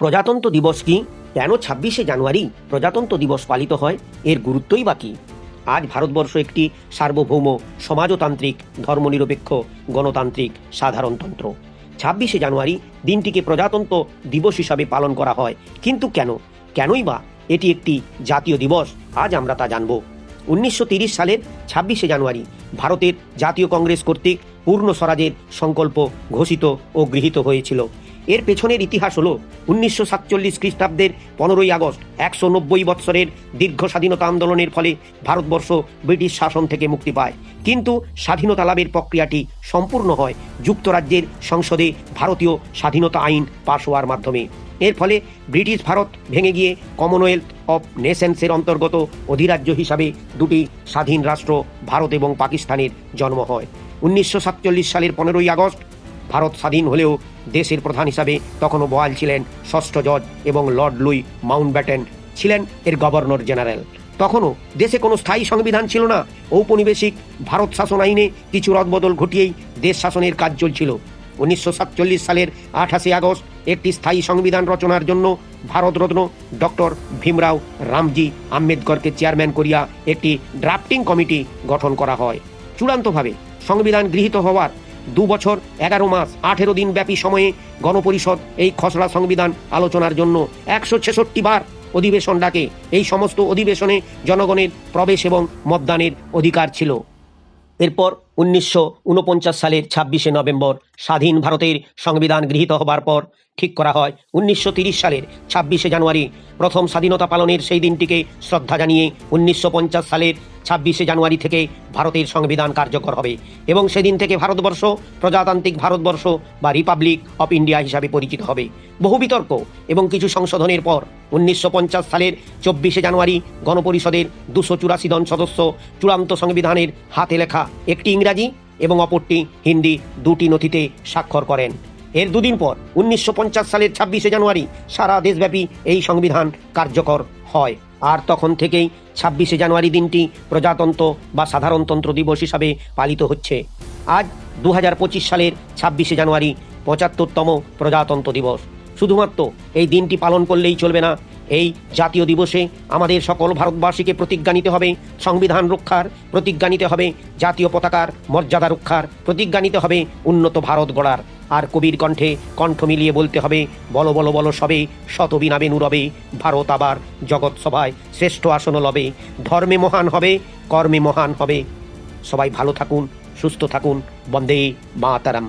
প্রজাতন্ত্র দিবস কি? কেন ছাব্বিশে জানুয়ারি প্রজাতন্ত্র দিবস পালিত হয়? এর গুরুত্বই বা কী? আজ ভারতবর্ষ একটি সার্বভৌম সমাজতান্ত্রিক, ধর্মনিরপেক্ষ, গণতান্ত্রিক সাধারণতন্ত্র ছাব্বিশে জানুয়ারি দিনটিকে প্রজাতন্ত্র দিবস হিসাবে পালন করা হয়। কিন্তু কেন? কেনই বা এটি একটি জাতীয় দিবস? আজ আমরা তা জানব। উনিশশো সালের ছাব্বিশে জানুয়ারি ভারতের জাতীয় কংগ্রেস কর্তৃক পূর্ণ স্বরাজের সংকল্প ঘোষিত ও গৃহীত হয়েছিল। এর পেছনের ইতিহাস হল উনিশশো সাতচল্লিশ খ্রিস্টাব্দের পনেরোই আগস্ট, একশো নব্বই বৎসরের দীর্ঘ স্বাধীনতা আন্দোলনের ফলে ভারতবর্ষ ব্রিটিশ শাসন থেকে মুক্তি পায়। কিন্তু স্বাধীনতা লাভের প্রক্রিয়াটি সম্পূর্ণ হয় যুক্তরাজ্যের সংসদে ভারতীয় স্বাধীনতা আইন পাশ হওয়ার মাধ্যমে। এর ফলে ব্রিটিশ ভারত ভেঙে গিয়ে কমনওয়েলথ অফ নেশনসের অন্তর্গত অধিরাজ্য হিসাবে দুটি স্বাধীন রাষ্ট্র, ভারত এবং পাকিস্তানের জন্ম হয়। উনিশশো সাতচল্লিশ সালের পনেরোই আগস্ট ভারত স্বাধীন হলেও দেশের প্রধান হিসাবে তখনও বহাল ছিলেন ষষ্ঠ জজ এবং লর্ড লুই মাউন্টব্যাটেন ছিলেন এর গভর্নর জেনারেল। তখনও দেশে কোনো স্থায়ী সংবিধান ছিল না। ঔপনিবেশিক ভারত শাসন আইনে কিছু রদবদল ঘটিয়েই দেশ শাসনের কাজ চলছিল। উনিশশো সাতচল্লিশ সালের আঠাশে আগস্ট একটি স্থায়ী সংবিধান রচনার জন্য ভারতরত্ন ডক্টর ভীমরাও রামজি আম্বেদকরকে চেয়ারম্যান করিয়া একটি ড্রাফটিং কমিটি গঠন করা হয়। চূড়ান্তভাবে সংবিধান গৃহীত হওয়ার দু বছর, এগারো মাস, আঠেরো দিন ব্যাপী সময়ে গণপরিষদ এই খসড়া সংবিধান আলোচনার জন্য একশো ছেষট্টি বার অধিবেশন ডাকে। এই সমস্ত অধিবেশনে জনগণের প্রবেশ এবং মতদানের অধিকার ছিল। এরপর উনিশশো উনপঞ্চাশ সালের ছাব্বিশে নভেম্বর স্বাধীন ভারতের সংবিধান গৃহীত হবার পর ঠিক করা হয়। উনিশশো সালের ছাব্বিশে জানুয়ারি প্রথম স্বাধীনতা পালনের সেই দিনটিকে শ্রদ্ধা জানিয়ে উনিশশো পঞ্চাশ সালের ছাব্বিশে জানুয়ারি থেকে ভারতের সংবিধান কার্যকর হবে এবং সেদিন থেকে ভারতবর্ষ, প্রজাতান্ত্রিক ভারতবর্ষ বা রিপাবলিক অফ ইন্ডিয়া হিসাবে পরিচিত হবে। বহু বিতর্ক এবং কিছু সংশোধনের পর উনিশশো পঞ্চাশ সালের চব্বিশে জানুয়ারি গণপরিষদের দুশো চুরাশি জন সদস্য চূড়ান্ত সংবিধানের হাতে লেখা একটি ইংরাজি এবং অপরটি হিন্দি দুটি নথিতে স্বাক্ষর করেন। এর দুদিন পর উনিশশো পঞ্চাশ সালের ছাব্বিশে জানুয়ারি সারা দেশব্যাপী এই সংবিধান কার্যকর হয়। আর তখন থেকেই ছাব্বিশে জানুয়ারি দিনটি প্রজাতন্ত্র বা সাধারণতন্ত্র দিবস হিসাবে পালিত হচ্ছে। আজ দু হাজার পঁচিশ সালের ছাব্বিশে জানুয়ারি পঁচাত্তরতম প্রজাতন্ত্র দিবস। শুধুমাত্র এই দিনটি পালন করলেই চলবে না। এই জাতীয় দিবসে আমাদের সকল ভারতবাসীকে প্রতিজ্ঞা নিতে হবে, সংবিধান রক্ষার প্রতিজ্ঞা নিতে হবে, জাতীয় পতাকার মর্যাদা রক্ষার প্রতিজ্ঞা নিতে হবে, উন্নত ভারত গড়ার। আর কবির কণ্ঠে কণ্ঠ মিলিয়ে বলতে হবে, বলো বলো বলো সবে শতবিনাবে নুরবে, ভারত আবার জগৎ সভায় শ্রেষ্ঠ আসন লবে। ধর্মে মহান হবে, কর্মে মহান হবে। সবাই ভালো থাকুন, সুস্থ থাকুন, বন্দে মাতারাম।